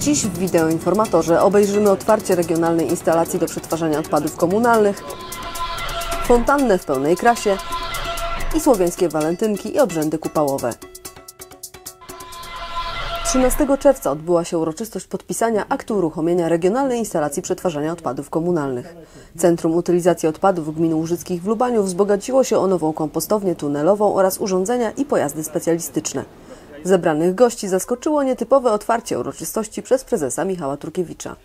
Dziś w wideoinformatorze obejrzymy otwarcie regionalnej instalacji do przetwarzania odpadów komunalnych, fontannę w pełnej krasie i słowiańskie walentynki i obrzędy kupałowe. 13 czerwca odbyła się uroczystość podpisania aktu uruchomienia regionalnej instalacji przetwarzania odpadów komunalnych. Centrum Utylizacji Odpadów Gmin Łużyckich w Lubaniu wzbogaciło się o nową kompostownię tunelową oraz urządzenia i pojazdy specjalistyczne. Zebranych gości zaskoczyło nietypowe otwarcie uroczystości przez prezesa Michała Turkiewicza.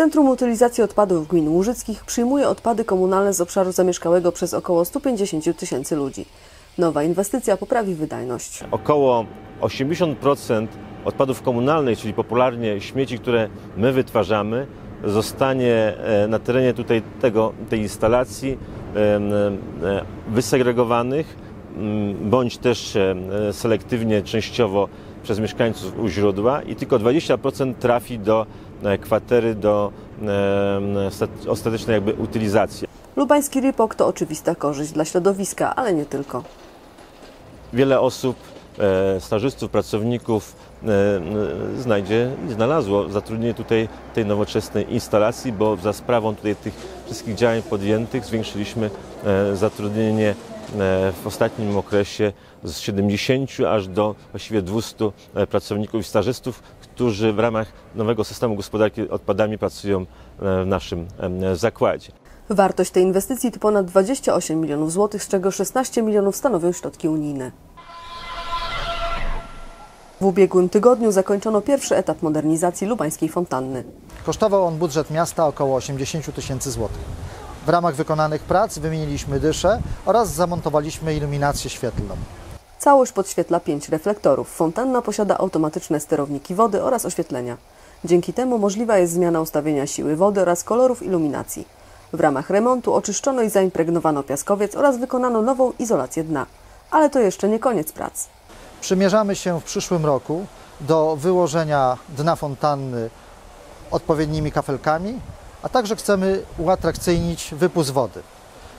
Centrum Utylizacji Odpadów Gmin Łużyckich przyjmuje odpady komunalne z obszaru zamieszkałego przez około 150 tysięcy ludzi. Nowa inwestycja poprawi wydajność. Około 80% odpadów komunalnych, czyli popularnie śmieci, które my wytwarzamy, zostanie e, na terenie tutaj tego, tej instalacji e, e, wysegregowanych bądź też selektywnie, częściowo przez mieszkańców u źródła i tylko 20% trafi do kwatery, do ostatecznej jakby utylizacji. Lubański RIPOK to oczywista korzyść dla środowiska, ale nie tylko. Wiele osób, stażystów, pracowników znajdzie i znalazło zatrudnienie tutaj tej nowoczesnej instalacji, bo za sprawą tutaj tych wszystkich działań podjętych zwiększyliśmy zatrudnienie w ostatnim okresie z 70 aż do właściwie 200 pracowników i stażystów, którzy w ramach nowego systemu gospodarki odpadami pracują w naszym zakładzie. Wartość tej inwestycji to ponad 28 milionów złotych, z czego 16 milionów stanowią środki unijne. W ubiegłym tygodniu zakończono pierwszy etap modernizacji lubańskiej fontanny. Kosztował on budżet miasta około 80 tysięcy złotych. W ramach wykonanych prac wymieniliśmy dysze oraz zamontowaliśmy iluminację świetlną. Całość podświetla pięć reflektorów. Fontanna posiada automatyczne sterowniki wody oraz oświetlenia. Dzięki temu możliwa jest zmiana ustawienia siły wody oraz kolorów iluminacji. W ramach remontu oczyszczono i zaimpregnowano piaskowiec oraz wykonano nową izolację dna. Ale to jeszcze nie koniec prac. Przymierzamy się w przyszłym roku do wyłożenia dna fontanny odpowiednimi kafelkami, a także chcemy uatrakcyjnić wypust wody.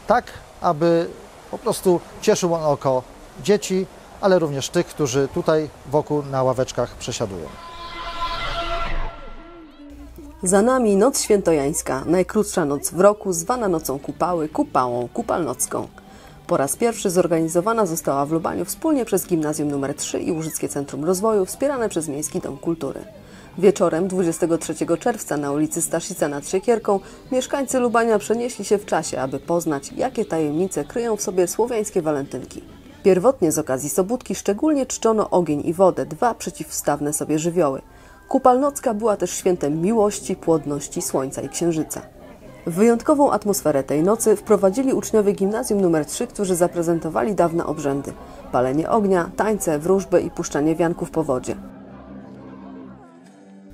Tak, aby po prostu cieszył on oko dzieci, ale również tych, którzy tutaj wokół na ławeczkach przesiadują. Za nami Noc Świętojańska, najkrótsza noc w roku, zwana nocą kupały, kupałą, kupalnocką. Po raz pierwszy zorganizowana została w Lubaniu wspólnie przez Gimnazjum nr 3 i Łużyckie Centrum Rozwoju, wspierane przez Miejski Dom Kultury. Wieczorem 23 czerwca na ulicy Staszica nad Siekierką mieszkańcy Lubania przenieśli się w czasie, aby poznać, jakie tajemnice kryją w sobie słowiańskie walentynki. Pierwotnie z okazji Sobótki szczególnie czczono ogień i wodę, dwa przeciwstawne sobie żywioły. Kupalnocka była też świętem miłości, płodności, słońca i księżyca. W wyjątkową atmosferę tej nocy wprowadzili uczniowie gimnazjum nr 3, którzy zaprezentowali dawne obrzędy: palenie ognia, tańce, wróżby i puszczanie wianków po wodzie.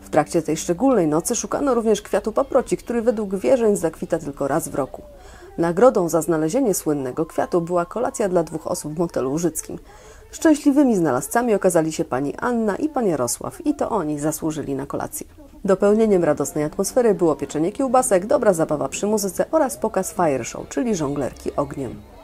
W trakcie tej szczególnej nocy szukano również kwiatu paproci, który według wierzeń zakwita tylko raz w roku. Nagrodą za znalezienie słynnego kwiatu była kolacja dla dwóch osób w motelu łużyckim. Szczęśliwymi znalazcami okazali się pani Anna i pan Jarosław i to oni zasłużyli na kolację. Dopełnieniem radosnej atmosfery było pieczenie kiełbasek, dobra zabawa przy muzyce oraz pokaz fire show, czyli żonglerki ogniem.